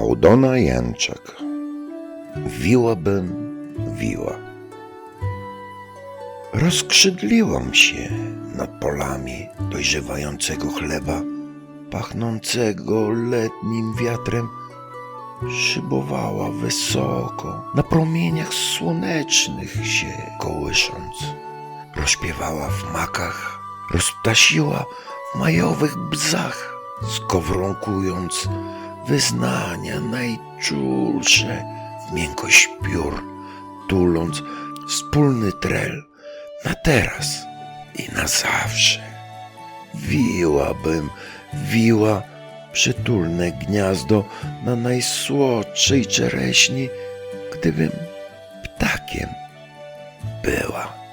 Aldona Janczak. Wiłabym, wiła. Rozkrzydliłam się nad polami dojrzewającego chleba, pachnącego letnim wiatrem, szybowała wysoko, na promieniach słonecznych się kołysząc. Rozśpiewała w makach, rozptasiła w majowych bzach, skowronkując wyznania najczulsze w miękkość piór, tuląc wspólny trel na teraz i na zawsze. Wiłabym, wiła przytulne gniazdo na najsłodszej czereśni, gdybym ptakiem była.